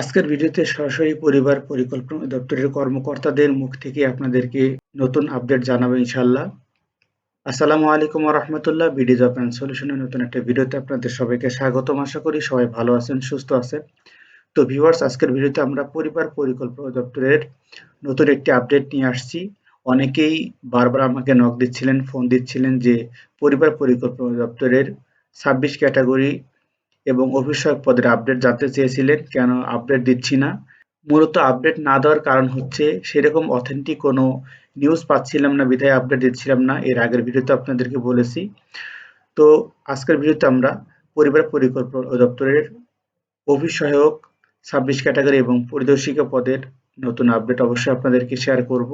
আজকের ভিডিওতে সরাসরি পরিবার পরিকল্পনা দপ্তরের কর্মকর্তাদের মুখ থেকে আপনাদেরকে নতুন আপডেট জানাব ইনশাল্লাহ আসসালামু আলাইকুম রহমতুল্লাহ বিডি জব অ্যান্ড সলিউশনের নতুন একটা ভিডিওতে আপনাদের সবাইকে স্বাগতম। আশা করি সবাই ভালো আছেন, সুস্থ আছেন। তো ভিউয়ার্স, আজকের ভিডিওতে আমরা পরিবার পরিকল্পনা দপ্তরের নতুন একটি আপডেট নিয়ে আসছি। অনেকেই বারবার আমাকে নক দিচ্ছিলেন ফোন দিচ্ছিলেন যে পরিবার পরিকল্পনা দপ্তরের ছাব্বিশ ক্যাটাগরি এবং অফিসক পদের আপডেট জানতে চেয়েছিলেন, কেন আপডেট দিচ্ছি না? মূলত আপডেট না দেওয়ার কারণ হচ্ছে, সেরকম অথেন্টিক কোনো নিউজ পাচ্ছিলাম না বিধায় আপডেট দিচ্ছিলাম না, এর আগের ভিডিওতে আপনাদেরকে বলেছি। তো আজকের ভিডিওতে আমরা পরিবার পরিকল্পনা দপ্তরের অফিস সহায়ক ছাব্বিশ ক্যাটাগরি এবং পরিদর্শিকা পদের নতুন আপডেট অবশ্যই আপনাদেরকে শেয়ার করব।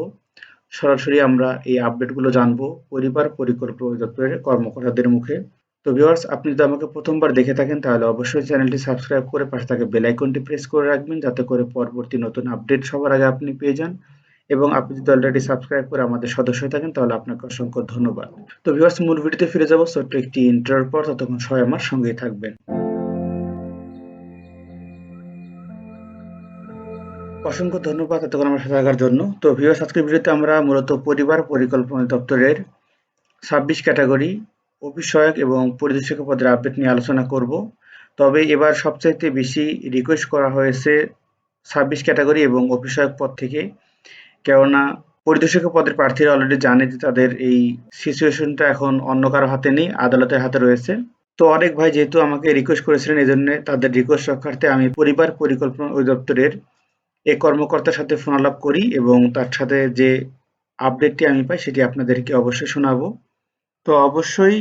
সরাসরি আমরা এই আপডেটগুলো জানব পরিবার পরিকল্পনা দপ্তরের কর্মকর্তাদের মুখে। তো ভিউয়ার্স আপনি যদি আমাকে প্রথমবার দেখে থাকেন, তাহলে অবশ্যই চ্যানেলটি সাবস্ক্রাইব করে পাশে থাকা বেল আইকনটি প্রেস করে রাখবেন, যাতে করে পরবর্তী নতুন আপডেট সবার আগে আপনি পেয়ে যান। এবং আপনি যদি অলরেডি সাবস্ক্রাইব করে আমাদের সদস্য থাকেন, তাহলে আপনাকে অসংখ্য ধন্যবাদ। তো ভিউয়ার্স মূল ভিডিওতে ফিরে যাব। ছোট্ট একটি ইন্টার পর ততক্ষণ সবাই আমার সঙ্গেই থাকবেন। অসংখ্য ধন্যবাদ এতক্ষণ আমার সাথে থাকার জন্য। তো ভিউয়ার্স আজকের ভিডিওতে আমরা মূলত পরিবার পরিকল্পনা দপ্তরের ছাব্বিশ ক্যাটাগরি সহায়ক এবং পরিদর্শক পদের আপডেট নিয়ে আলোচনা করব। তবে এবার সবচাইতে বেশি রিকোয়েস্ট করা হয়েছে ছাব্বিশ ক্যাটাগরি এবং সহায়ক পদ থেকে। কেননা পরিদর্শক পদের প্রার্থীরা অলরেডি জানে যে তাদের এই সিচুয়েশনটা এখন অন্য কারও হাতে নেই, আদালতের হাতে রয়েছে। তো অনেক ভাই যেহেতু আমাকে রিকোয়েস্ট করেছিলেন এই জন্য তাদের রিকোয়েস্ট রক্ষার্থে আমি পরিবার পরিকল্পনা অধিদপ্তরের এই কর্মকর্তার সাথে ফোন আলাপ করি এবং তার সাথে যে আপডেটটি আমি পাই, সেটি আপনাদেরকে অবশ্যই শোনাবো। তো অবশ্যই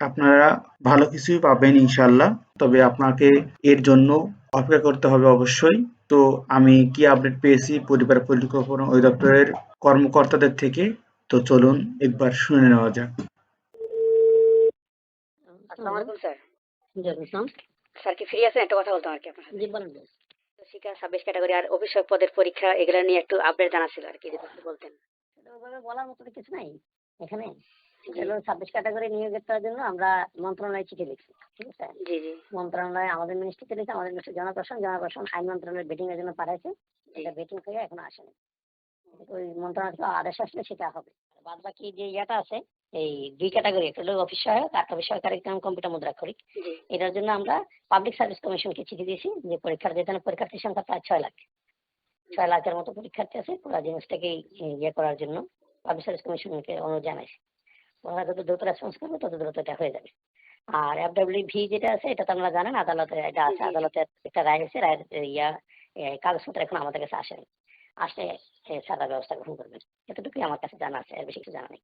আপনারা ভালো কিছুই পাবেন ইনশাল্লাহ তবে আপনাকে এর জন্য অপেক্ষা করতে হবে অবশ্যই। তো আমি কি আপডেট পেয়েছি? পরিবার পরিকল্পনা অধিদপ্তরের কর্মকর্তাদের থেকে। তো চলুন একবার শুনে নেওয়া যাক। স্যার। জি আসসালাম। স্যার কি ফ্রি আছেন? একটা কথা বলতাম আর কি আপনার সাথে। জি বলেন বলেন। শিক্ষা ছাব্বিশ ক্যাটাগরি আর অফিসক পদের পরীক্ষা এগুলো নিয়ে একটু আপডেট জানা ছিল আর কি বলতেন। বলার মতো কিছু নাই। এখানে এগুলো ছাব্বিশ ক্যাটাগরি নিয়োগের জন্য আমরা মন্ত্রণালয়ে চিঠি লিখছি ঠিক আছে? জি জি। মন্ত্রণালয় আমাদের মিনিস্ট্রিতে লিখে আমাদের মিনিস্ট্রি জনপ্রশাসন জনপ্রশাসন আইন মন্ত্রণালয়ের বেটিং এর জন্য পাঠাইছে। এটা বেটিং হয়ে এখনও আসেনি। ওই মন্ত্রণালয় থেকে আদেশ আসলে সেটা হবে। বাদ বাকি যে ইয়েটা আছে এই দুই ক্যাটাগরি একটা হলো অফিস সহায়ক আর অফিস সহায়ক কারিক্রম কম্পিউটার মুদ্রাক্ষরিক জি। এটার জন্য আমরা পাবলিক সার্ভিস কমিশনকে চিঠি দিয়েছি যে পরীক্ষার যেখানে পরীক্ষার্থীর সংখ্যা প্রায় ছয় লাখ। ছয় লাখের মতো পরীক্ষার্থী আছে পুরো জিনিসটাকেই ইয়ে করার জন্য পাবলিক সার্ভিস কমিশনকে অনুরোধ জানাইছি। ওরা যত দ্রুত রেসপন্স করবে তত দ্রুত এটা হয়ে যাবে। আর এফডব্লিউ ভি যেটা আছে এটা তো আমরা জানেন আদালতে এটা আছে। আদালতে একটা রায় হয়েছে রায়ের ইয়া কাগজপত্র এখন আমাদের কাছে আসেনি। আসলে সাদা ব্যবস্থা গ্রহণ করবেন। এতটুকুই আমার কাছে জানা আছে আর বেশি কিছু জানা নেই।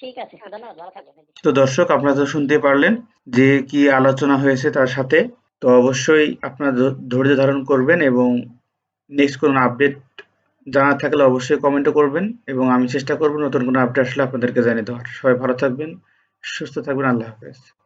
ঠিক আছে ধন্যবাদ ভালো থাকবেন। তো দর্শক আপনারা তো শুনতে পারলেন যে কি আলোচনা হয়েছে তার সাথে। তো অবশ্যই আপনারা ধৈর্য ধারণ করবেন এবং নেক্সট কোনো আপডেট জানা থাকলে অবশ্যই কমেন্টও করবেন এবং আমি চেষ্টা করব নতুন কোনো আপডেট আসলে আপনাদেরকে জানিয়ে দেওয়ার। সবাই ভালো থাকবেন, সুস্থ থাকবেন, আল্লাহ হাফেজ।